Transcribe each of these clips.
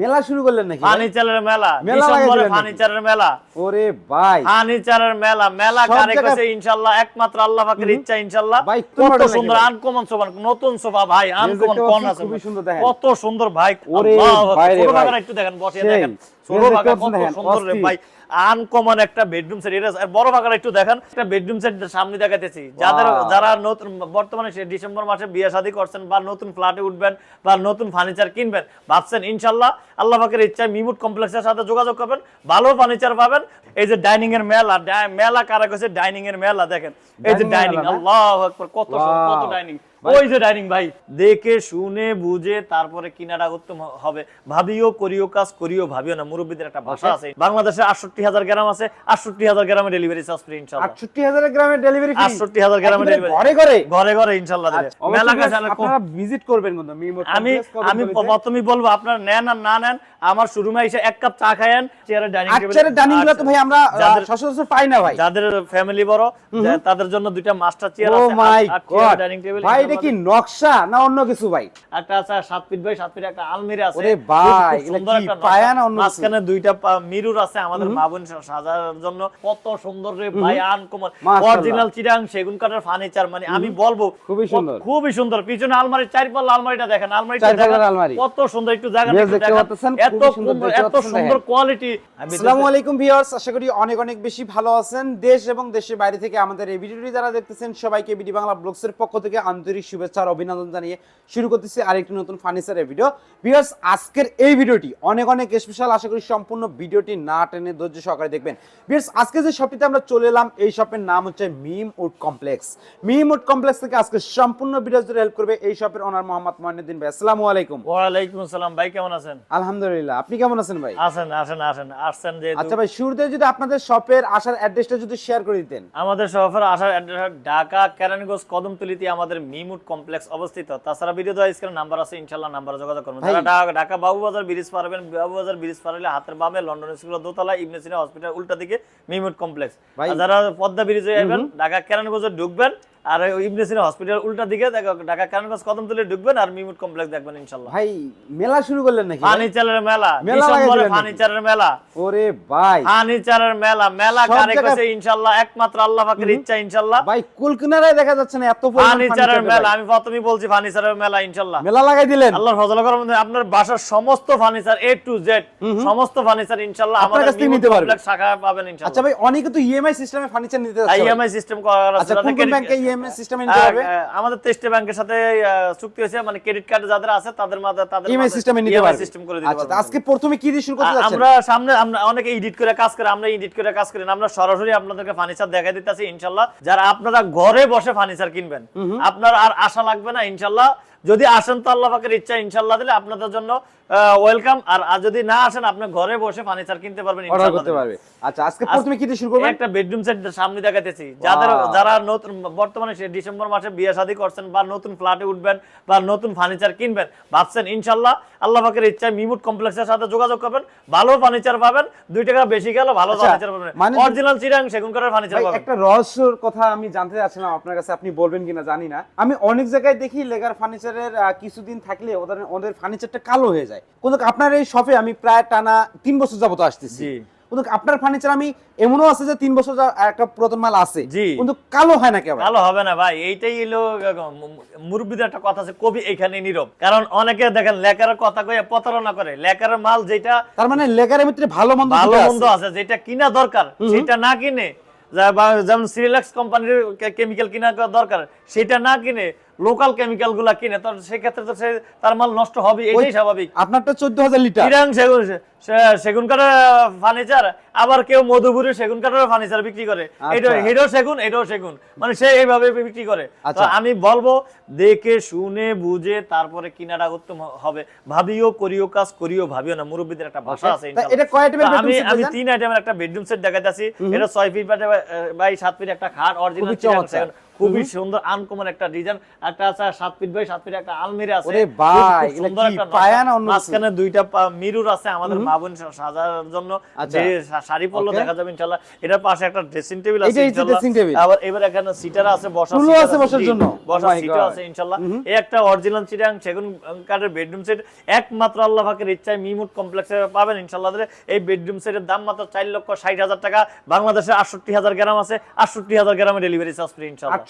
মেলা শুরু করলেন নাকি? ফার্নিচারের মেলা মেলা ডিসেম্বরে ফার্নিচারের মেলা। ওরে ভাই। ফার্নিচারের মেলা মেলা কারে কাছে ইনশাআল্লাহ একমাত্র আল্লাহ পাকের ইচ্ছা ইনশাআল্লাহ ভাই, কত সুন্দর। আনকমন সোফা নতুন সোফা ভাই আনকমন কোন আছে খুব সুন্দর দেখেন। কত সুন্দর ভাই ওরে ভাই ছোট একটু দেখেন বসে দেখেন। ছোট কত সুন্দর রে ভাই। আনকমন একটা বেডরুম সেট। এটা বড় বাগান একটু দেখেন একটা বেডরুম সেট সামনে দেখাতেছি যাদের যারা নতুন বর্তমানে ডিসেম্বর মাসে বিয়ে শাদী করছেন বা নতুন ফ্ল্যাটে উঠবেন বা নতুন ফার্নিচার কিনবেন ভাবছেন ইনশাল্লাহ আল্লাহ পাকের ইচ্ছায় মিমুট কমপ্লেক্সের সাথে যোগাযোগ করবেন ভালো ফার্নিচার পাবেন। এই যে ডাইনিং এর মেলা মেলা কারা কইছে? ডাইনিং এর মেলা দেখেন। এই যে ডাইনিং আল্লাহ আকবার কত কত ডাইনিং ওই যে ডাইনিং ভাই। দেখে শুনে বুঝে তারপরে কিনাটা উত্তম হবে। ভাবিও করিও কাজ করিও ভাবিও না। মুরব্বীদের একটা ভাষা আছে। বাংলাদেশে আটষট্টি হাজার গ্রাম আছে। আটষট্টি হাজার গ্রামে ডেলিভারি চার্জ ফ্রি ইনশাল্লাহ আটষট্টি হাজার গ্রামের ডেলিভারি আটষট্টি হাজার গ্রামে ডেলিভারি ঘরে ঘরে? ঘরে ঘরে ইনশাল্লাহ মেলা আপনারা ভিজিট করবেন কিন্তু আমি আমি বলব আপনারা নেন আর না নেন। আমার শোরুমে এসে এক কাপ চা খায়েন চেয়ারে ডাইনিং আচ্ছারে ডাইনিংগুলো তো ভাই আমরা সচরাচর পাই না ভাই। যাদের ফ্যামিলি বড় তাদের জন্য দুইটা মাস্টার চেয়ার ও আছে। ডাইনিং টেবিল ভাই এটা কি নকশা না অন্য কিছু ভাই? একটা আছে ফিট বাই ফিট একটা আলমিরা আছে। ওরে ভাই, সুন্দর একটা পায়া না অন্য মাঝখানে দুইটা মিরুর আছে আমাদের মা বোন সাজার জন্য। কত সুন্দর রে ভাই আনকমন। অরিজিনাল চিরাং সেগুন কাঠের ফার্নিচার মানে আমি বলব খুবই সুন্দর। খুবই সুন্দর। পিছনে আলমারি চার পাল্লা আলমারিটা দেখেন। আলমারিটা দেখেন। আলমারি। কত সুন্দর একটু জায়গা দেখেন। এত সুন্দর সুন্দর এত সুন্দর কোয়ালিটি আসসালামু আলাইকুম ভিউয়ার্স আশা করি অনেক অনেক বেশি ভালো আছেন। দেশ এবং দেশের বাইরে থেকে আমাদের এই ভিডিওটি যারা দেখতেছেন সবাইকে বিডি বাংলা ব্লগসের পক্ষ থেকে আন্তরিক শুভেচ্ছা আর অভিনন্দন জানিয়ে শুরু করতেছি আরেকটি নতুন ফার্নিচারের ভিডিও ভিউয়ার্স আজকের এই ভিডিওটি অনেক অনেক স্পেশাল আশা করি সম্পূর্ণ ভিডিওটি না টেনে ধৈর্য সহকারে দেখবেন। ভিউয়ার্স আজকে যে শপটিতে আমরা চলে এলাম এই শপের নাম হচ্ছে Mim wood complex. Mim wood complex থেকে আজকে সম্পূর্ণ ভিডিও জুড়ে হেল্প করবে এই শপের ওনার মোহাম্মদ মহিনুদ্দিন ভাই। আসসালামু আলাইকুম। ওয়ালাইকুম আসসালাম। ভাই কেমন আছেন? আলহামদুলিল্লাহ। আপনি কেমন আছেন ভাই? আসেন আসেন আসেন আসছেন যে আচ্ছা ভাই শুরুতে যদি আপনাদের শপের আসার অ্যাড্রেসটা যদি শেয়ার করে দিতেন। আমাদের শহরের আসার অ্যাড্রেস ঢাকা কেরানীগঞ্জ কদমতলিতে আমাদের মিমুট কমপ্লেক্স অবস্থিত। তাছাড়া ভিডিও দেওয়া স্ক্রিনে নাম্বার আছে ইনশাল্লাহ নাম্বার যোগাযোগ করবেন। যারা ঢাকা বাবু বাবুবাজার ব্রিজ পারবেন বাবুবাজার ব্রিজ পারলে হাতের বামে লন্ডন স্কুল দোতলা ইবনে সিনা হসপিটাল উল্টা দিকে মিমুট কমপ্লেক্স। যারা পদ্মা ব্রিজে যাবেন ঢাকা কেরানগঞ্জে ঢুকবেন আর ইবনে সিনা হসপিটাল উল্টা দিকে দেখো- ঢাকা কেরানীগঞ্জ কদমতলি ঢুকবেন আর মিমুট কমপ্লেক্স দেখবেন ইনশাল্লাহ ভাই মেলা শুরু করলেন নাকি? ফার্নিচারের মেলা মেলা ডিসেম্বরে ফার্নিচারের মেলা। ওরে ভাই। ফার্নিচারের মেলা মেলা কারে কাছে ইনশাল্লাহ একমাত্র আল্লাহ পাকের ইচ্ছা ইনশাল্লাহ ভাই কুলকিনারায় দেখা যাচ্ছে না এত ফার্নিচারের মেলা আমি প্রথমেই বলছি ফার্নিচারের মেলা ইনশাল্লাহ মেলা লাগাই দিলেন। আল্লাহর ফজল করম আপনার বাসার সমস্ত ফার্নিচার এ টু জেড সমস্ত ফার্নিচার ইনশাল্লাহ আপনার আমাদের কাছ নিতে পারবে। শাখা পাবেন আচ্ছা ইনশাল্লাহ ভাই অনেকে তো ইএমআই সিস্টেমে ফার্নিচার নিতে যাচ্ছে। ইএমআই সিস্টেম করা আছে আচ্ছা কোন ব্যাংকে ইএমআই সিস্টেম নিতে আহ, আমাদের তেস্টে ব্যাংকের সাথে চুক্তি হয়েছে মানে ক্রেডিট কার্ড যাদের আছে তাদের মাঝে তাদের ইএমএস সিস্টেম সিস্টেমে নিতে পারবে। সিস্টেম করে দিতে আচ্ছা আজকে প্রথমে কি দিয়ে শুরু করতে যাচ্ছেন? আমরা সামনে আমরা অনেকে এডিট করে কাজ করে আমরা এডিট করে কাজ করি না আমরা সরাসরি আপনাদেরকে ফার্নিচার দেখাই দিতেছি ইনশাল্লাহ। যারা আপনারা ঘরে বসে ফার্নিচার কিনবেন আপনার আর আশা লাগবে না ইনশাল্লাহ যদি আসেন তো আল্লাহ পাকের ইচ্ছা ইনশাল্লাহ দিলে আপনাদের জন্য ওয়েলকাম আর যদি না আসেন আপনি ঘরে বসে ফার্নিচার কিনতে পারবেন অর্ডার করতে পারবে। আচ্ছা আজকে প্রথমে কি শুরু করবেন? একটা বেডরুম সেট সামনে দেখাতেছি যাদের যারা নতুন বর্তমানে সে ডিসেম্বর মাসে বিয়ে শাদী করছেন বা নতুন ফ্ল্যাটে উঠবেন বা নতুন ফার্নিচার কিনবেন ভাবছেন ইনশাল্লাহ আল্লাহ পাকের ইচ্ছায় মিমুট কমপ্লেক্সের সাথে যোগাযোগ করবেন ভালো ফার্নিচার পাবেন দুই টাকা বেশি গেল ভালো আচ্ছা, ফার্নিচার পাবেন। মানে- অরিজিনাল চিরাং সেগুন কাঠের ফার্নিচার পাবেন। একটা রহস্যর কথা আমি জানতে চাচ্ছিলাম আপনার কাছে আপনি বলবেন কিনা জানি না। আমি অনেক জায়গায় দেখি লেগার ফার্নিচারের কিছুদিন থাকলে ওদের ওদের ফার্নিচারটা কালো হয়ে যায়। কিন্তু আপনার এই শপে আমি প্রায় টানা তিন বছর যাবত আসতেছি। কিন্তু আপনার ফার্নিচার আমি এমনও আছে যে তিন বছর একটা পুরাতন মাল আছে। কিন্তু কালো হয় না ভালো হবে না ভাই। এইটাই হলো মুরব্বীদের একটা কথা আছে কবি এখানে নীরব। কারণ অনেকে দেখেন কথা কয়ে প্রতারণা করে। মাল যেটা তার মানে ভিতরে ভালো মন্দ ভালো মন্দ আছে। যেটা কিনা দরকার সেটা না কিনে যেমন সিরিলাক্স কোম্পানির কেমিক্যাল কিনা দরকার সেটা না কিনে লোকাল কেমিক্যালগুলা কিনে তো সেক্ষেত্রে তো সে তার মাল নষ্ট হবে এটাই স্বাভাবিক। আপনারটা চোদ্দ হাজার লিটার। চিরাং সেগুন সেগুন কাঠের ফার্নিচার আবার কেউ মধুপুরে সেগুন কাঠের ফার্নিচার বিক্রি করে। এটা আচ্ছা। সেগুন এটাও সেগুন। মানে সে এইভাবে বিক্রি করে। তো আচ্ছা। আমি বলব দেখে শুনে বুঝে তারপরে কিনাটা উত্তম হবে। ভাবিও করিও কাজ করিও ভাবিও না। মুরব্বীদের একটা ভাষা আছে এটা কয় আইটেমের আমি আমি তিন আইটেমের একটা বেডরুম সেট দেখাইতেছি। এটা ছয় ফিট বাই সাত ফিট একটা খাট অরিজিনাল খুবই সুন্দর আনকমন একটা ডিজাইন একটা আছে সাত ফিট বাই সাত ফিট একটা আলমিরা আছে। সুন্দর একটা পায়ান অন্য মাঝখানে দুইটা মিরর আছে আমাদের মা সাজার জন্য। যে শাড়ি পরলো দেখা যাবে ইনশাআল্লাহ এটার পাশে একটা ড্রেসিং টেবিল আছে ইনশাআল্লাহ ড্রেসিং টেবিল আবার এবারে এখানে সিটার আছে বসার আছে বসার জন্য। বসার সিট আছে ইনশাআল্লাহ এই একটা অরিজিনাল চিরাং সেগুন কাঠের বেডরুম সেট একমাত্র আল্লাহ পাকের ইচ্ছায় মিমুট কমপ্লেক্সে পাবেন ইনশাল্লাহ এই বেডরুম সেটের দাম মাত্র 4 লক্ষ ষাট হাজার টাকা। বাংলাদেশে আটষট্টি হাজার গ্রাম আছে। আটষট্টি হাজার গ্রামে ডেলিভারি চার্জ ফ্রি ইনশাআল্লাহ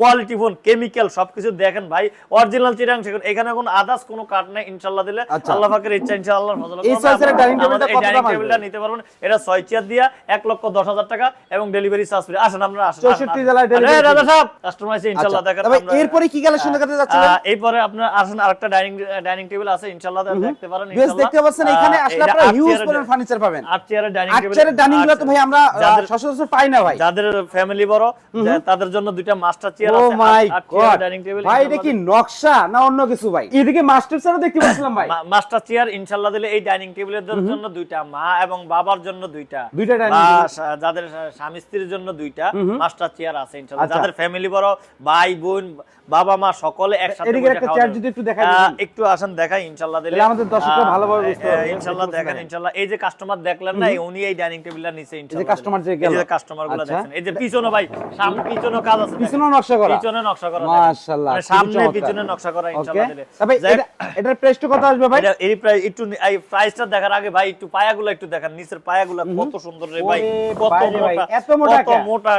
কোয়ালিটি ফোন কেমিক্যাল সবকিছু দেখেন ভাই। অরিজিনাল চিরাং সেগুন এখানে কোনো আদার্স কোনো কাঠ নাই ইনশাল্লাহ দিলে। আল্লাহ ইচ্ছা ইনশাল্লাহ নিতে পারবেন। এটা ছয় চেয়ার দিয়া এক লক্ষ দশ হাজার টাকা এবং ডেলিভারি চার্জ ফ্রি আসেন আমরা আসেন। 64 জেলায় রাজা সাহেব কাস্টমার আছে ইনশাআল্লাহ দেখেন এরপরে কি কালেকশন দেখাতে যাচ্ছিলেন? আহ, এরপরে আপনার আসেন আরেকটা ডাইনিং ডাইনিং টেবিল আছে ইনশাআল্লাহ দেখতে পারেন বেশ দেখতে পাচ্ছেন এখানে আসলে আপনারা হিউজ পরিমাণ ফার্নিচার পাবেন। আট চেয়ারের ডাইনিং আট টেবিল চেয়ারের ডাইনিংগুলো তো ভাই আমরা সচরাচর পাই না ভাই। যাদের ফ্যামিলি বড় তাদের জন্য দুইটা মাস্টার চেয়ার ও আছে মাই গড ডাইনিং টেবিল ভাই এটা কি নকশা না অন্য কিছু ভাই? এদিকে মাস্টার স্যারও দেখতে পাচ্ছিলাম ভাই। মাস্টার চেয়ার ইনশাআল্লাহ দিলে এই ডাইনিং টেবিলের জন্য দুইটা মা এবং বাবার জন্য দুইটা। দুইটা যাদের স্বামী স্ত্রীর জন্য দুইটা মাস্টার চেয়ার আছে ইনশাআল্লাহ আচ্ছা। যাদের ফ্যামিলি বড় ভাই বোন বাবা মা সকলে একসাথে একটা চেয়ার যদি একটু দেখাই একটু আসেন দেখাই ইনশাআল্লাহ দিলে। আমাদের দর্শকরা ভালোভাবে বুঝতে পারবে। ইনশাআল্লাহ দেখেন। ইনশাআল্লাহ এই যে কাস্টমার দেখলেন না উনি এই ডাইনিং টেবিলটা নিচে ইনশাআল্লাহ customer যে এই গেল। যে কাস্টমারগুলো আচ্ছা। দেখেন। এই যে পিছনে ভাই সামনে পিছনে কাজ আছে। পিছনেও নকশা করা। পিছনে নকশা করা মাশাআল্লাহ। মানে সামনে পিছনে নকশা করা ইনশাআল্লাহ দিলে। তবে এটা এটার প্রাইসটা কত আসবে ভাই? এটা এই প্রাইস একটু এই প্রাইসটা দেখার আগে ভাই একটু পায়াগুলো একটু দেখেন নিচের পায়াগুলো কত সুন্দর রে ভাই কত মোটা এত মোটা কত মোটা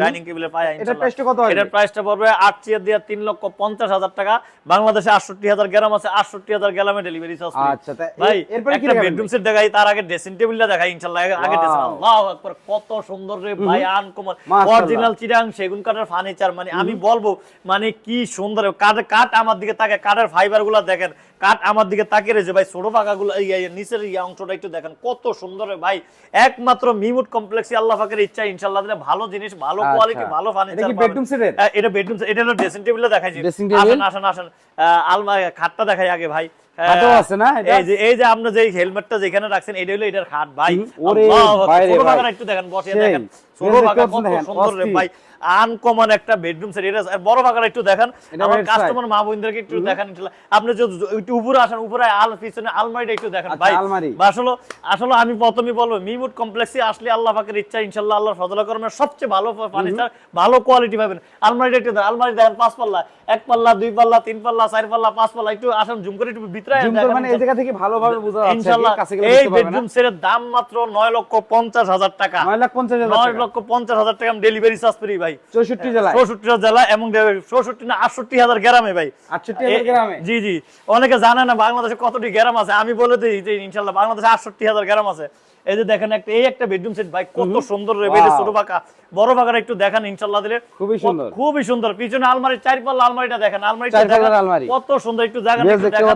ডাইনিং টেবিলের পায়া ইনশাআল্লাহ প্রাইসটা কত আসবে? এটার প্রাইসটা পড়বে 8 চেয়ার দিয়ে 3 লক্ষ 50 হাজার টাকা। বাংলাদেশে 68 হাজার গ্রাম আছে 68 হাজার গ্রামে ডেলিভারি চার্জ আচ্ছা, ভাই এরপরে কি বেডরুম সেট দেখাই তার আগে ড্রেসিং টেবিলটা দেখাই ইনশাআল্লাহ আগে- ড্রেসিং আল্লাহু আকবার কত সুন্দর রে ভাই আনকমন। অরিজিনাল চিরাং সেগুন কাঠের ফার্নিচার মানে আমি বলব মানে কি সুন্দর কাঠ কাঠ আমার দিকে তাকে কাঠের ফাইবারগুলা দেখেন কাঠ আমার দিকে তাকিয়ে রয়েছে। ভাই ছোট পাকা গুলো নিচের এই অংশটা একটু দেখেন কত সুন্দর ভাই একমাত্র মিমুট কমপ্লেক্সে আল্লাহ পাকের ইচ্ছা ইনশাআল্লাহ দিলে ভালো জিনিস ভালো আচ্ছা। কোয়ালিটি ভালো ফার্নিচার এটা বেডরুম এটা হলো ড্রেসিং টেবিলটা table? আসেন আসেন আসেন। আলমা খাটটা দেখাই আগে ভাই। আছে না এই যে এই যে আপনি যে হেলমেটটা যেখানে রাখছেন এটা হলো এটার খাট ভাই। ওরে একটু দেখেন বসে দেখেন। ছোট দেখতে কত সুন্দর রে ভাই। আনকমন একটা বেডরুম সেট এটা বড় পাকাটা একটু দেখেন। আমার কাস্টমার মা বোনদেরকে একটু দেখেন আপনি একটু উপরে আসেন উপরে আল পিছনে আলমারিটা একটু দেখেন। আচ্ছা, ভাই আসলে আসলে আমি প্রথমেই বলব মিমুট কমপ্লেক্সে আসলে আল্লাহ পাকের ইচ্ছা ইনশাআল্লাহ আল্লাহর ফজলা করমের সবচেয়ে ভালো ফার্নিচার ভালো কোয়ালিটি পাবেন। আলমারিটা একটু দেখেন আলমারি দেখেন পাঁচ পাল্লা এক পাল্লা দুই পাল্লা তিন পাল্লা চার পাল্লা পাঁচ পাল্লা একটু আসেন জুম করে একটু ভিতরে মানে এই জায়গা থেকে ভালোভাবে বোঝা যাচ্ছে ইনশাআল্লাহ এই বেডরুম সেটের দাম মাত্র নয় লক্ষ পঞ্চাশ হাজার টাকা। নয় লাখ পঞ্চাশ হাজার টাকা। লক্ষ পঞ্চাশ হাজার টাকা ডেলিভারি চার্জ ফ্রি ভাই। চৌষট্টি জেলা চৌষট্টি জেলা এবং চৌষট্টি না আটষট্টি হাজার গ্রামে ভাই। আটষট্টি হাজার গ্রামে? জি জি। অনেকে জানে না বাংলাদেশে কতটি গ্রাম আছে। আমি বলে দিই যে ইনশাল্লাহ বাংলাদেশে আটষট্টি হাজার গ্রাম আছে। এই যে দেখেন একটা এই একটা বেডরুম সেট ভাই কত সুন্দর রে বেডে ছোট পাকা বড় পাকার একটু দেখেন ইনশাল্লাহ দিলে। খুবই সুন্দর। খুবই সুন্দর। পিছনে আলমারি চার পাল্লা আলমারিটা দেখেন আলমারিটা দেখেন। আলমারি। কত সুন্দর একটু জায়গা দেখেন।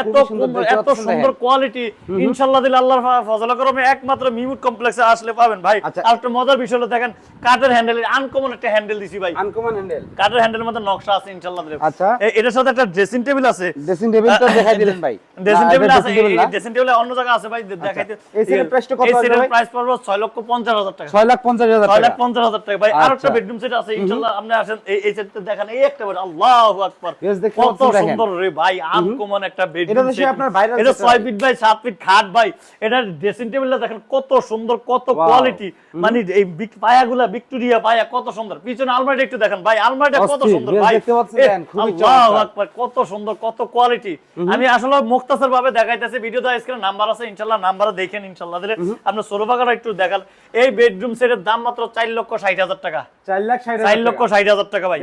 এত সুন্দর এত সুন্দর কোয়ালিটি ইনশাল্লাহ দিলে আল্লাহর ফজলা করমে একমাত্র মিমুট কমপ্লেক্সে আসলে পাবেন ভাই। আচ্ছা। আর একটা মজার বিষয় হলো দেখেন কাঠের হ্যান্ডেল আনকমন একটা হ্যান্ডেল দিছি ভাই। আনকমন হ্যান্ডেল কাঠের হ্যান্ডেলের মধ্যে নকশা আছে ইনশাল্লাহ দিলে। আচ্ছা। এটার সাথে একটা ড্রেসিং টেবিল আছে। ড্রেসিং টেবিল তো দেখাই দিলেন ভাই। ড্রেসিং টেবিল আছে? ড্রেসিং টেবিল অন্য জায়গা আছে ভাই দেখাইতে এই সেটের প্রাইসটা কত আসবে ভাই? প্রাইস পড়বে 6 লক্ষ 50 হাজার টাকা। ছয় লাখ পঞ্চাশ হাজার 6 লাখ 50 হাজার টাকা। ভাই আর আচ্ছা। বেডরুম সেট আছে ইনশাআল্লাহ আপনি আসেন এই এই সেটটা দেখেন এই একটা বেড আল্লাহু আকবার। কত সুন্দর রে ভাই আনকমন একটা বেডরুম এটা তো আপনার viral এটা 6 ফিট বাই 7 ফিট খাট ভাই। এটা ড্রেসিং টেবিলটা দেখেন কত সুন্দর কত কোয়ালিটি মানে এই বিক- পায়াগুলা ভিক্টোরিয়া পায়া কত সুন্দর। পিছনে আলমারিটা একটু দেখেন ভাই আলমারিটা কত সুন্দর ভাই। দেখতে পাচ্ছেন, খুবই চমৎকার। কত সুন্দর কত কোয়ালিটি আমি আসলে মুক্তাসর ভাবে দেখাইতেছি ভিডিও দা স্ক্রিনে নাম্বার আছে ইনশাআল্লাহ নাম্বার দেখেন ইনশাআল্লাহ দিলে। আপনার সোরোবাগারা একটু দেখাল এই বেডরুম সেটের দাম মাত্র 4 লক্ষ 60 হাজার টাকা। চার লাখ চার লক্ষ ষাট হাজার টাকা ভাই।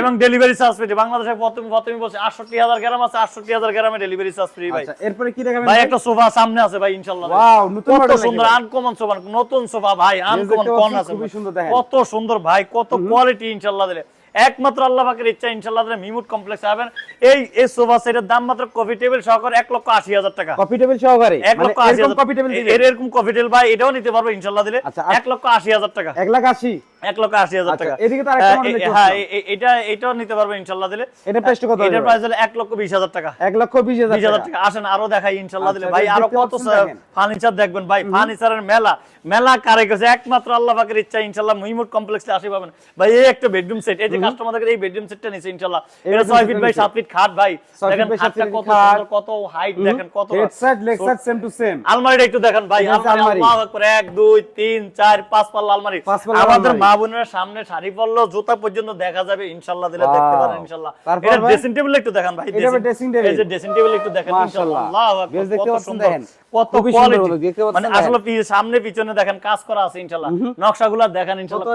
এবং ডেলিভারি চার্জ ফ্রি বাংলাদেশে প্রথম প্রথমে বলছে আটষট্টি হাজার গ্রাম আছে আটষট্টি হাজার গ্রামে ডেলিভারি চার্জ ফ্রি ভাই। আচ্ছা এরপরে কি দেখাবেন ভাই? একটা সোফা সামনে আছে ভাই ইনশাআল্লাহ। কত সুন্দর আনকমন সোফা নতুন সোফা ভাই আনকমন কোন আছে সুন্দর কত সুন্দর ভাই কত কোয়ালিটি ইনশাআল্লাহ দিলে। একমাত্র আল্লাহ পাকের ইচ্ছা ইনশাল্লাহ মিমুট কমপ্লেক্স পাবেন এই এই সোফা সেটের দাম মাত্র কফি টেবিল সহকারে এক লক্ষ আশি হাজার টাকা। কফি টেবিল সহকারে? এক মানে লক্ষ আশি এরকম হাজার কফি টেবিল এরকম কফি টেবিল ভাই এটাও নিতে পারব ইনশাল্লাহ দিলে। আচ্ছা, আর- এক লক্ষ আশি হাজার টাকা। এক লাখ আশি? এক লক্ষ আশি হাজার আচ্ছা, টাকা। এদিকে তো আরেকটা হ্যাঁ, এটা এটাও নিতে পারব ইনশাল্লাহ দিলে। এটা প্রাইসটা কত এটার প্রাইস হলো এক লক্ষ বিশ হাজার টাকা। এক লক্ষ বিশ হাজার টাকা। আসেন আরও দেখাই ইনশাল্লাহ দিলে। আচ্ছা, ভাই আরও কত ফার্নিচার দেখবেন। ভাই ফার্নিচারের মেলা। মেলা কারে গেছে একমাত্র আল্লাহ পাকের ইচ্ছা ইনশাল্লাহ কমপ্লেক্সে আসি পাবেন। ভাই এই একটা বেডরুম সেট এই যে কাস্টমারদের এই বেডরুম সেটটা নিছে ইনশাল্লাহ। এটা ছয় ফিট বাই সাত ফিট খাট ভাই। দেখেন খাটটা কত সুন্দর কত হাইট দেখেন কত head side leg side same to same আলমারিটা একটু দেখেন ভাই। আলমারি। আল্লাহু আকবার। এক দুই তিন চার পাঁচ পাল্লা আলমারি। আমাদের আলমারি। মা বোনেরা সামনে শাড়ি পরলো জুতা পর্যন্ত দেখা যাবে ইনশাআল্লাহ দিলে দেখতে পারেন ইনশাআল্লাহ এটা ড্রেসিং টেবিল একটু দেখেন ভাই এটা dressing table? এই যে ড্রেসিং টেবিল একটু দেখেন ইনশাআল্লাহ বেশ দেখতে পাচ্ছেন দেখেন। কত কোয়ালিটি মানে আসলে সামনে পিছনে দেখেন কাজ করা আছে ইনশাআল্লাহ নকশাগুলো দেখেন ইনশাআল্লাহ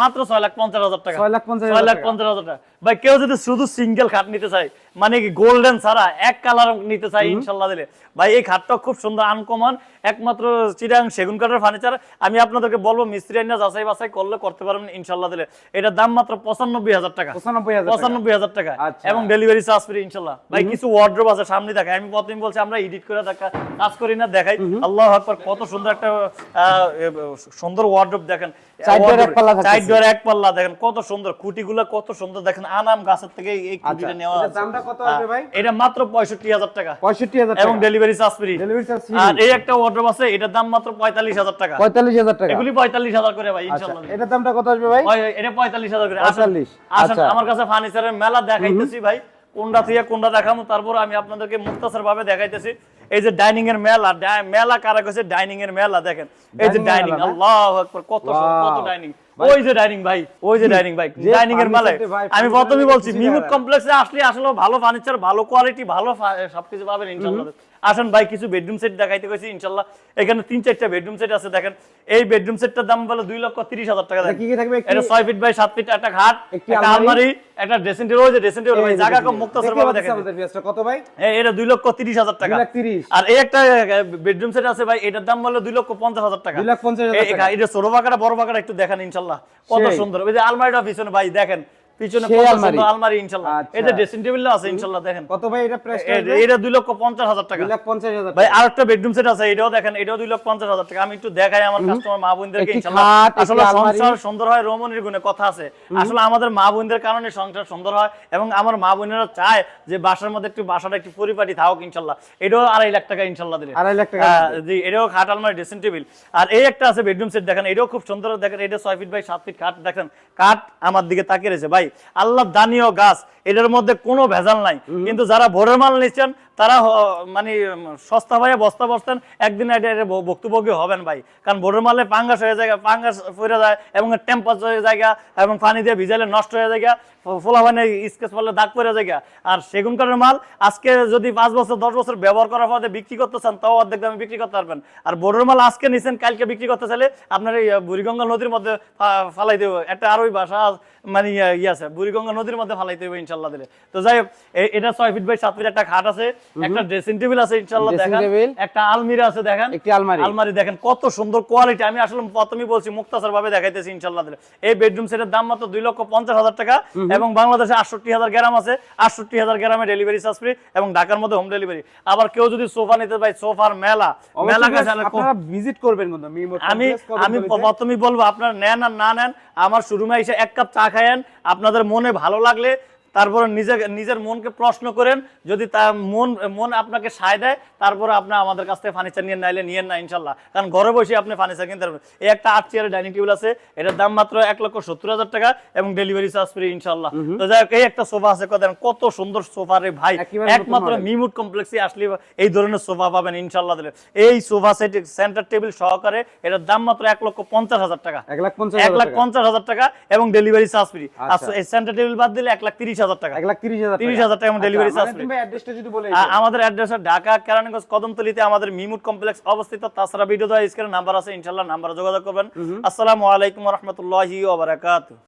মাত্র 6 লাখ 50 হাজার টাকা। 6 লাখ 50 ছয় লাখ টাকা। 50 হাজার টাকা। ভাই কেউ যদি শুধু সিঙ্গেল খাট নিতে চায় মানে কি গোল্ডেন ছাড়া এক কালার নিতে চাই ইনশাল্লাহ দিলে। ভাই এই খাটটা খুব সুন্দর আনকমন একমাত্র চিরাং সেগুন কাঠের ফার্নিচার আমি আপনাদেরকে বলব মিস্ত্রি আইনা যাচাই বাছাই করলে করতে পারবেন ইনশাল্লাহ দিলে। এটার দাম মাত্র পঁচানব্বই হাজার টাকা। পঁচানব্বই হাজার টাকা। আচ্ছা। এবং ডেলিভারি চার্জ ফ্রি ইনশাল্লাহ। ভাই কিছু ওয়ার্ড্রোব আছে সামনে দেখায় আমি প্রথমে বলছি আমরা এডিট করে দেখা কাজ করি না দেখাই। আল্লাহ আকবার কত সুন্দর একটা সুন্দর ওয়ার্ড্রোপ দেখেন। চার এক পাল্লা থাকতেছে। চার ডোর এক পাল্লা দেখেন কত সুন্দর খুঁটিগুলো কত সুন্দর দেখেন আনাম গাছের থেকে এই খুঁটিটা আচ্ছা, নেওয়া এটার আছে। দামটা কত আসবে ভাই? হ্যাঁ, এটা মাত্র পঁয়ষট্টি হাজার টাকা। পঁয়ষট্টি হাজার এবং delivery charge free delivery charge আর এই একটা ওয়ার্ড্রোব আছে এটার দাম মাত্র পঁয়তাল্লিশ হাজার টাকা। পঁয়তাল্লিশ হাজার টাকা। এগুলি পঁয়তাল্লিশ হাজার করে ভাই এটার দামটা কত আসবে ভাই? ওই, ওই, এটা পঁয়তাল্লিশ হাজার করে। 45 আসেন। আমার কাছে ফার্নিচারের মেলা দেখাইতেছি ভাই কোনটা থেকে কোনটা দেখামো তারপর আমি আপনাদেরকে মুক্তাসর ভাবে দেখাইতেছি। এই যে ডাইনিং এর মেলা মেলা কারা কইছে? ডাইনিং এর মেলা দেখেন। এই যে ডাইনিং মেলা আল্লাহ আকবার কত কত ডাইনিং ওই যে ডাইনিং ভাই ওই যে ডাইনিং ভাই ডাইনিং এর মেলায়। আমি প্রথমেই বলছি মিমুক কমপ্লেক্সে আসলে আসলে ভালো ফার্নিচার ভালো কোয়ালিটি ভালো সবকিছু পাবেন ইনশাআল্লাহ আসেন ভাই কিছু বেডরুম সেট দেখাইতে কইছি ইনশাআল্লাহ এখানে তিন চারটা বেডরুম সেট আছে দেখেন। এই বেডরুম সেটটার দাম বলে দুই লক্ষ তিরিশ হাজার টাকা কি কি থাকবে? এটা ছয় ফিট বাই সাত ফিট একটা খাট একটা আলমারি, একটা ড্রেসিং টেবিল যে ড্রেসিং টেবিল ভাই জায়গা কম মুক্তাসর দেখতে ভাবে দেখেন। কত ভাই? এই এটা দুই লক্ষ তিরিশ হাজার টাকা। আর এই একটা বেডরুম সেট আছে ভাই এটার দাম বলে দুই লক্ষ পঞ্চাশ হাজার টাকা। দুই লক্ষ পঞ্চাশ। এটা ছোট বাঁকাটা বড় বাঁকাটা একটু দেখেন ইনশাল্লাহ। কত সুন্দর। ওই যে আলমারিটা পিছনে ভাই দেখেন। পিছনে আলমারি। আচ্ছা। এই যে ড্রেসিং টেবিল আছে ইনশাল্লাহ দেখেন। কত ভাই এটা প্রাইস এটা দুই লক্ষ পঞ্চাশ হাজার টাকা। দুই লাখ পঞ্চাশ হাজার ভাই টাকা। বেডরুম সেট আছে এটাও দেখেন এটাও দুই লক্ষ পঞ্চাশ হাজার টাকা। আমি একটু দেখাই আমার কাস্টমার মা বোনদেরকে একটি ইনশাল্লাহ। খাট, একটি আসলে সংসার সুন্দর হয় রমণীর গুণে কথা আছে। আসলে আমাদের মা বোনদের কারণে সংসার সুন্দর হয় এবং আমার মা বোনেরা চায় যে বাসার মধ্যে একটু বাসাটা একটু পরিপাটি থাকুক ইনশাল্লাহ। এটাও আড়াই লাখ টাকা ইনশাল্লাহ দিলে। আড়াই লাখ টাকা। হ্যাঁ, জি এটাও খাট আলমারি ড্রেসিং টেবিল আর এই একটা আছে বেডরুম সেট দেখেন এটাও খুব সুন্দর দেখেন এটা ছয় ফিট বাই সাত ফিট খাট দেখেন। কাঠ আমার দিকে তাকিয়ে রয়েছে। ভাই আল্লাহ দানীয় গাছ এটার মধ্যে কোনো ভেজাল নাই। কিন্তু যারা ভোরের মাল নিচ্ছেন তারা মানে সস্তা ভাইয়া বস্তা বসতেন একদিন এটা এটা ভুক্তভোগী হবেন ভাই। কারণ ভোরের মালে পাঙ্গাস হয়ে যায় পাঙ্গাস ফুরে যায় এবং টেম্পারেচার হয়ে যায় এবং পানি দিয়ে ভিজালে নষ্ট হয়ে যায় ফোলা স্কেচ পড়লে দাগ পড়ে যায় আর সেগুন কাঠের মাল আজকে যদি পাঁচ বছর দশ বছর ব্যবহার করার পরে বিক্রি করতে চান তাও অর্ধেক দামে বিক্রি করতে পারবেন। আর বোর্ডের মাল আজকে নিছেন কালকে বিক্রি করতে চাইলে আপনার এই বুড়িগঙ্গা নদীর মধ্যে ফালাই দেবো। একটা আরোই বাসা মানে ইয়ে ইয়ে আছে বুড়িগঙ্গা নদীর মধ্যে ফালাই দেবো ইনশাল্লাহ দিলে। তো যাই হোক এটা ছয় ফিট বাই সাত ফিট একটা খাট আছে একটা ড্রেসিং টেবিল আছে ইনশাল্লাহ দেখেন। একটা আলমিরা আছে দেখেন। একটি আলমারি। আলমারি দেখেন কত সুন্দর কোয়ালিটি আমি আসলে প্রথমেই বলছি মুক্তাসর ভাবে দেখাইতেছি ইনশাল্লাহ দিলে। এই বেডরুম সেটের দাম মাত্র দুই লক্ষ পঞ্চাশ হাজার টাকা। এবং বাংলাদেশে আটষট্টি হাজার গ্রাম আছে আটষট্টি হাজার গ্রামে ডেলিভারি চার্জ ফ্রি এবং ঢাকার মধ্যে হোম ডেলিভারি আবার কেউ যদি সোফা নিতে পারে সোফার মেলা মেলা আপনারা ভিজিট করবেন কিন্তু আমি আমি। প্রথমেই বলব আপনারা নেন আর না নেন আমার শোরুমে এসে এক কাপ চা খায়েন আপনাদের মনে ভালো লাগলে তারপরে নিজে নিজের মনকে প্রশ্ন করেন যদি তা মন মন আপনাকে সায় দেয় তারপরে আপনি আমাদের কাছ থেকে ফার্নিচার নিয়ে নাইলে নিয়েন না ইনশাল্লাহ। কারণ ঘরে বসে আপনি ফার্নিচার কিনতে পারবেন। এই একটা আট চেয়ারের ডাইনিং টেবিল আছে এটার দাম মাত্র এক লক্ষ সত্তর হাজার টাকা এবং ডেলিভারি চার্জ ফ্রি ইনশাল্লাহ। তো যাই হোক এই একটা সোফা আছে কত কত সুন্দর সোফা রে ভাই। একমাত্র মিমুট কমপ্লেক্সে আসলে এই ধরনের সোফা পাবেন ইনশাল্লাহ দিলে এই সোফা সেট সেন্টার টেবিল সহকারে এটার দাম মাত্র এক লক্ষ পঞ্চাশ হাজার টাকা। এক লাখ পঞ্চাশ হাজার টাকা। এবং ডেলিভারি চার্জ ফ্রি আর আচ্ছা। এই সেন্টার টেবিল বাদ দিলে এক লাখ তিরিশ হাজার টাকা। এক লাখ তিরিশ হাজার তিরিশ হাজার টাকা ডেলিভারি আচ্ছা, চার্জ ফ্রি যদি বলে আমাদের অ্যাড্রেস ঢাকা কেরানীগঞ্জ কদমতলিতে আমাদের মিমুট কমপ্লেক্স অবস্থিত। তাছাড়া ভিডিও দেওয়া স্ক্রিনে নাম্বার আছে ইনশাল্লাহ নাম্বার যোগাযোগ করবেন। আসসালামু আলাইকুম রহমতুল্লাহি